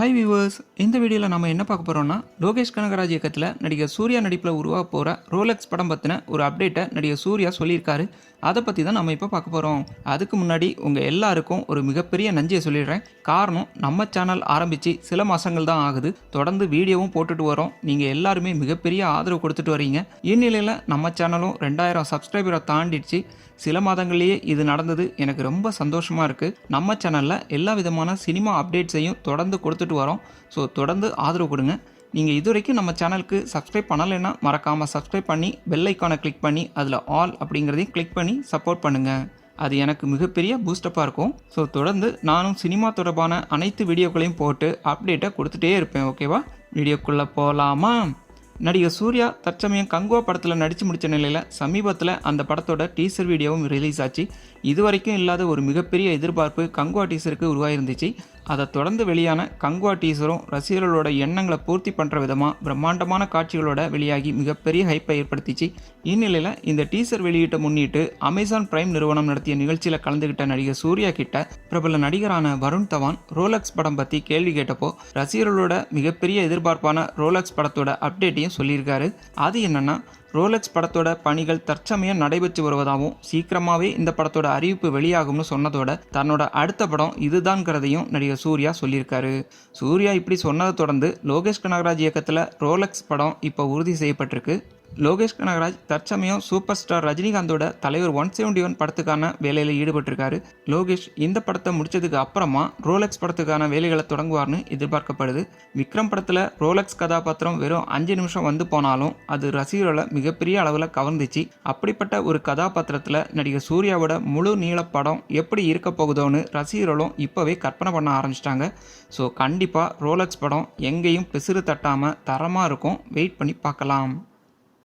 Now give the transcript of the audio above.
Hi viewers இந்த வீடியோவில் நம்ம என்ன பார்க்க போகிறோம்னா லோகேஷ் கனகராஜ் இயக்கத்தில் நடிகர் சூர்யா நடிப்பில் உருவாக போகிற ரோலெக்ஸ் படம் பற்றின ஒரு அப்டேட்டை நடிகர் சூர்யா சொல்லியிருக்காரு. அதை பற்றி தான் நம்ம இப்போ பார்க்க போகிறோம் அதுக்கு முன்னாடி உங்கள் எல்லாருக்கும் ஒரு மிகப்பெரிய நஞ்சியை சொல்லிடுறேன். காரணம் நம்ம சேனல் ஆரம்பித்து சில மாதங்கள் தான் ஆகுது. தொடர்ந்து வீடியோவும் போட்டுட்டு வரோம். நீங்கள் எல்லாருமே மிகப்பெரிய ஆதரவு கொடுத்துட்டு வரீங்க. இந்நிலையில் நம்ம சேனலும் ரெண்டாயிரம் சப்ஸ்கிரைபரை தாண்டிடுச்சு. சில மாதங்கள்லேயே இது நடந்தது. எனக்கு ரொம்ப சந்தோஷமாக இருக்குது நம்ம சேனலில் எல்லா விதமான சினிமா அப்டேட்ஸையும் தொடர்ந்து கொடுத்துட்டு வரோம். ஸோ தொடர்ந்து ஆதரவு கொடுங்க. நீங்கள் இதுவரைக்கும் நம்ம சேனலுக்கு சப்ஸ்கிரைப் பண்ணலைன்னா மறக்காமல் சப்ஸ்கிரைப் பண்ணி பெல் ஐக்கானை கிளிக் பண்ணி அதில் ஆல் அப்படிங்கிறதையும் கிளிக் பண்ணி சப்போர்ட் பண்ணுங்கள் அது எனக்கு மிகப்பெரிய பூஸ்டப்பாக இருக்கும். ஸோ தொடர்ந்து நானும் சினிமா தொடர்பான அனைத்து வீடியோக்களையும் போட்டு அப்டேட்டை கொடுத்துட்டே இருப்பேன் ஓகேவா வீடியோக்குள்ளே போகலாமா நடிகர் சூர்யா தற்சமயம் கங்குவா படத்தில் நடித்து முடித்த நிலையில் சமீபத்தில் அந்த படத்தோட டீசர் வீடியோவும் ரிலீஸ் ஆச்சு. இதுவரைக்கும் இல்லாத ஒரு மிகப்பெரிய எதிர்பார்ப்பு கங்குவா டீசருக்கு உருவாயிருந்துச்சு. அதை தொடர்ந்து வெளியான கங்குவா டீசரும் ரசிகர்களோட எண்ணங்களை பூர்த்தி பண்ணுற விதமாக பிரம்மாண்டமான காட்சிகளோட வெளியாகி மிகப்பெரிய ஹைப்பை ஏற்படுத்திச்சு. இந்நிலையில் இந்த டீசர் வெளியிட்ட முன்னிட்டு அமேசான் பிரைம் நிறுவனம் நடத்திய நிகழ்ச்சியில் கலந்துகிட்ட நடிகர் சூர்யா கிட்ட பிரபல நடிகரான வருண் தவான் ரோலக்ஸ் படம் பற்றி கேள்வி கேட்டப்போ ரசிகர்களோட மிகப்பெரிய எதிர்பார்ப்பான ரோலக்ஸ் படத்தோட அப்டேட்டையும் சொல்லியிருக்காரு. அது என்னன்னா ரோலெக்ஸ் படத்தோட பணிகள் தற்சமயம் நடைபெற்று வருவதாகவும் சீக்கிரமாகவே இந்த படத்தோட அறிவிப்பு வெளியாகும்னு சொன்னதோட தன்னோட அடுத்த படம் இதுதான்ங்கிறதையும் நடிகர் சூர்யா சொல்லியிருக்காரு. சூர்யா இப்படி சொன்னதை தொடர்ந்து லோகேஷ் கனகராஜ் இயக்கத்தில் ரோலக்ஸ் படம் இப்போ உறுதி செய்யப்பட்டிருக்கு. லோகேஷ் கனகராஜ் தற்சமயம் சூப்பர் ஸ்டார் ரஜினிகாந்தோட தலைவர் ஒன் செவன்டி ஒன் படத்துக்கான வேலையில் ஈடுபட்டிருக்காரு. லோகேஷ் இந்த படத்தை முடிச்சதுக்கு அப்புறமா ரோலக்ஸ் படத்துக்கான வேலைகளை தொடங்குவார்னு எதிர்பார்க்கப்படுது. விக்ரம் படத்தில் ரோலக்ஸ் கதாபாத்திரம் வெறும் அஞ்சு நிமிஷம் வந்து போனாலும் அது ரசிகர்களை மிகப்பெரிய அளவில் கவர்ந்துச்சு. அப்படிப்பட்ட ஒரு கதாபாத்திரத்தில் நடிகர் சூர்யாவோட முழு நீள படம் எப்படி இருக்க போகுதோன்னு ரசிகர்களும் இப்போவே கற்பனை பண்ண ஆரம்பிச்சிட்டாங்க. ஸோ கண்டிப்பாக ரோலக்ஸ் படம் எங்கேயும் பிசிறு தட்டாமல் தரமாக இருக்கும். வெயிட் பண்ணி பார்க்கலாம்.